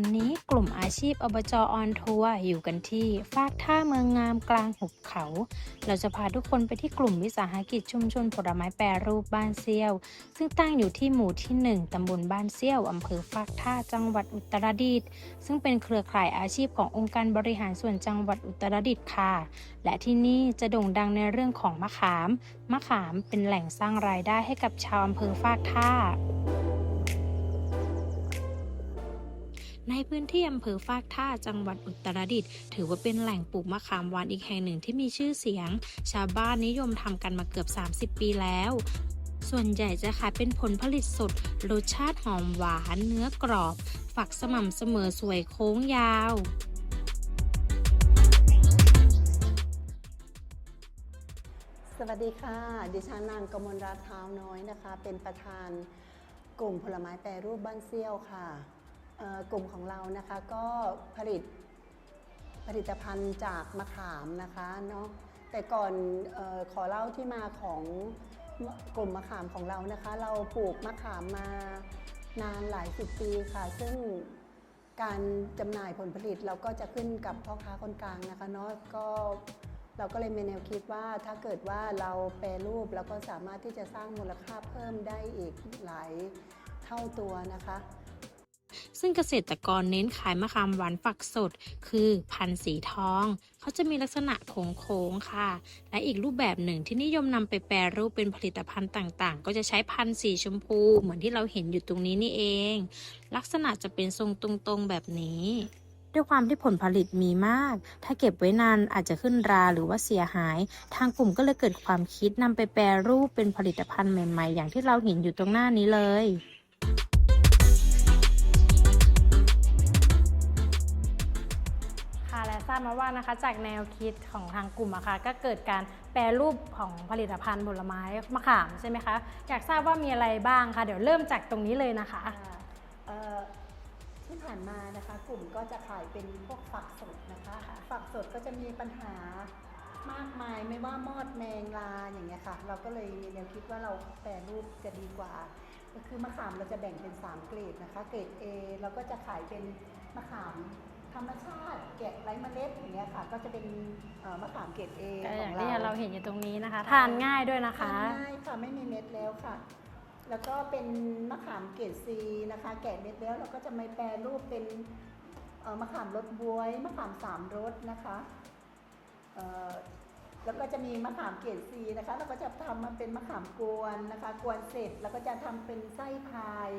วันนี้กลุ่มอาชีพอบจออนทัวร์อยู่กันที่ฟากท่าเมืองงามกลางหุบเขา เราจะพาทุกคนไปที่กลุ่มวิสาหกิจชุมชนผลไม้แปรรูปบ้านเซี่ยว ซึ่งตั้งอยู่ที่หมู่ที่ 1 ตำบลบ้านเซี่ยว อำเภอฟากท่าจังหวัดอุตรดิตถ์ซึ่งเป็นเครือข่ายอาชีพขององค์การบริหารส่วนจังหวัดอุตรดิตถ์ค่ะ และที่นี่จะโด่งดังในเรื่องของมะขาม มะขามเป็นแหล่งสร้างรายได้ให้กับชาวอำเภอฟากท่า ในพื้นที่อำเภอฟากท่าจังหวัดอุตรดิตถ์ถือว่าเป็นแหล่งปลูกมะขามหวานอีกแห่งหนึ่งที่มีชื่อเสียง ชาวบ้านนิยมทำกันมาเกือบ 30 ปีแล้วส่วนใหญ่จะขายเป็นผลผลิตสด รสชาติหอมหวาน เนื้อกรอบ ฝักสม่ำเสมอสวยโค้งยาว สวัสดีค่ะ ดิฉันนางกมลรัตน์เท้าน้อยนะคะ เป็นประธานกลุ่มผลไม้แปรรูปบ้านเซี่ยวค่ะ กลุ่มของเรานะคะก็ผลิตผลิตภัณฑ์จากมะขามนะคะเนาะแต่ก่อนออขอเล่าที่มาของกลุ่มมะขามของเรานะคะ เราปลูกมะขามมานานหลายสิบปีค่ะ ซึ่งการจำหน่ายผลผลิตเราก็จะขึ้นกับพ่อค้าคนกลางนะคะเนาะก็เราก็เลยมีแนวคิดว่าถ้าเกิดว่าเราแปรรูปเราก็สามารถที่จะสร้างมูลค่าเพิ่มได้อีกหลายเท่าตัวนะคะ ซึ่งเกษตรกรเน้นขายมะขามหวานฝักสด คือพันธุ์สีทอง เขาจะมีลักษณะโค้งๆค่ะ และอีกรูปแบบหนึ่งที่นิยมนำไปแปรรูปเป็นผลิตภัณฑ์ต่างๆ ก็จะใช้พันธุ์สีชมพูเหมือนที่เราเห็นอยู่ตรงนี้นี่เอง ลักษณะจะเป็นทรงตรงๆแบบนี้ด้วยความที่ผลผลิตมีมาก ถ้าเก็บไว้นานอาจจะขึ้นราหรือว่าเสียหาย ทางกลุ่มก็เลยเกิดความคิดนำไปแปรรูปเป็นผลิตภัณฑ์ใหม่ ๆ อย่างที่เราเห็นอยู่ตรงหน้านี้เลย บมาว่านะคะ จากแนวคิดของทางกลุ่มอะค่ะก็เกิดการแปรรูปของผลิตภัณฑ์ผลไม้มะขามใช่ไหมคะ อยากทราบว่ามีอะไรบ้างคะเดี๋ยวเริ่มจากตรงนี้เลยนะคะค่ะที่ผ่านมานะคะ กลุ่มก็จะขายเป็นพวกฝักสดนะคะฝักสดก็จะมีปัญหามากมายไม่ว่ามอดแมงลาอย่างเงี้ยค่ะ เราก็เลยมีแนวคิดว่าเราแปรรูปจะดีกว่า ก็คือมะขามเราจะแบ่งเป็น 3 เกรดนะคะ เกรด A เราก็จะขายเป็นมะขาม ธรรมชาติแกะไร้เมล็ดอย่างเงี้ยค่ะ ก็จะเป็นเอ่อมะขามเกรด A ก็ขออย่างงที่เราเราเห็นอยู่ตรงนี้นะคะ ทานง่ายด้วยนะคะ ทานง่ายค่ะไม่มีเม็ดแล้วค่ะ แล้วก็เป็นมะขามเกรดซีนะคะ แกะเม็ดแล้วเราก็จะมาแปรรูปเป็นเอ่อมะขามรสบวยมะขามสามรสนะคะเอ่อแล้วก็จะมีมะขามเกรดซีนะคะเราก็จะทำมาเป็นมะขามกวนนะคะ กวนเสร็จแล้วก็จะทำเป็นไส้พาย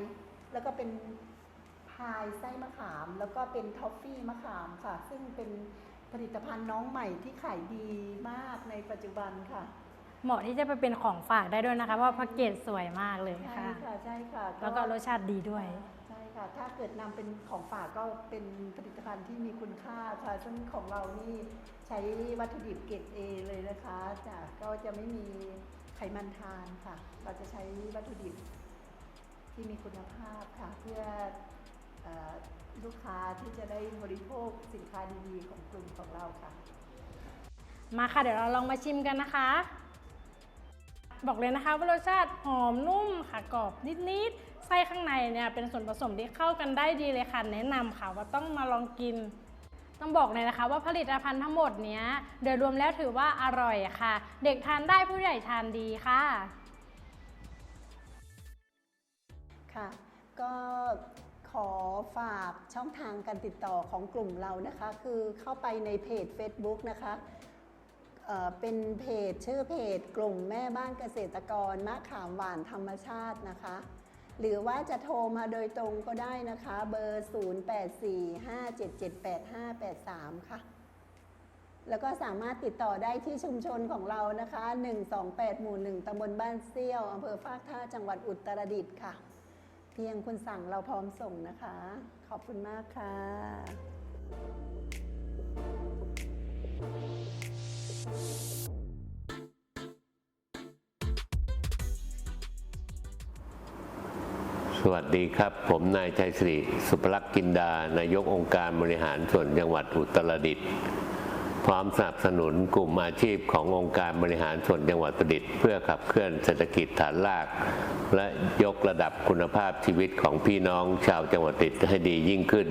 แล้วก็เป็น พายไส้มะขาม แล้วก็เป็นทอฟฟี่มะขามค่ะ ซึ่งเป็นผลิตภัณฑ์น้องใหม่ที่ขายดีมากในปัจจุบันค่ะ เหมาะที่จะไปเป็นของฝากได้ด้วยนะคะ เพราะว่าแพ็กเกจสวยมากเลยใช่ค่ะ ค่ะใช่ค่ะแล้วก็รสชาติดีด้วย ใช่ค่ะ ถ้าเกิดนำเป็นของฝากก็เป็นผลิตภัณฑ์ที่มีคุณค่าค่ะ ซึ่งของเรานี่ใช้วัตถุดิบเกรดเอเลยนะคะจ้ะก็จะไม่มีไขมันทานค่ะ เราจะใช้วัตถุดิบที่มีคุณภาพค่ะ เพื่อเออ ลูกค้าที่จะได้บริโภคสินค้าดีๆ ของกลุ่มของเราค่ะ มาค่ะเดี๋ยวเราลองมาชิมกันนะคะ บอกเลยนะคะว่ารสชาติหอมนุ่มค่ะกรอบนิดๆไส้ข้างในเนี่ยเป็นส่วนผสมที่เข้ากันได้ดีเลยค่ะ แนะนำค่ะว่าต้องมาลองกินต้องบอกเลยนะคะว่าผลิตภัณฑ์ทั้งหมดเนี้ยโดยรวมแล้วถือว่าอร่อยค่ะ เด็กทานได้ผู้ใหญ่ทานดีค่ะ ค่ะ ก็ ขอฝากช่องทางการติดต่อของกลุ่มเรานะคะ คือเข้าไปในเพจ Facebook นะคะเเป็นเพจชื่อเพจกลุ่มแม่บ้านเกษตรกรมะขามหวานธรรมชาตินะคะ หรือว่าจะโทรมาโดยตรงก็ได้นะคะ เบอร์ 0845778583 ค่ะ แล้วก็สามารถติดต่อได้ที่ชุมชนของเรานะคะ 128 หมู่ 1ตำบลบ้านเซี่ยวอำเภอฟากท่าจังหวัดอุตรดิตถ์ค่ะ พียงคุณสั่งเราพร้อมส่งนะคะ ขอบคุณมากค่ะสวัสดีครับ ผมนายชัยศรีสุภลักษณ์กินดา นายกองค์การบริหารส่วนจังหวัดอุตรดิตถ์ ร้อมสนับสนุนกลุ่มอาชีพขององค์การบริหารส่วนจังหวัดตรดิตถ์เพื่อขับเคลื่อนเศรษฐกิจฐานราก และยกระดับคุณภาพชีวิตของพี่น้องชาวจังหวัดตรดิตถ์ให้ดียิ่งขึ้น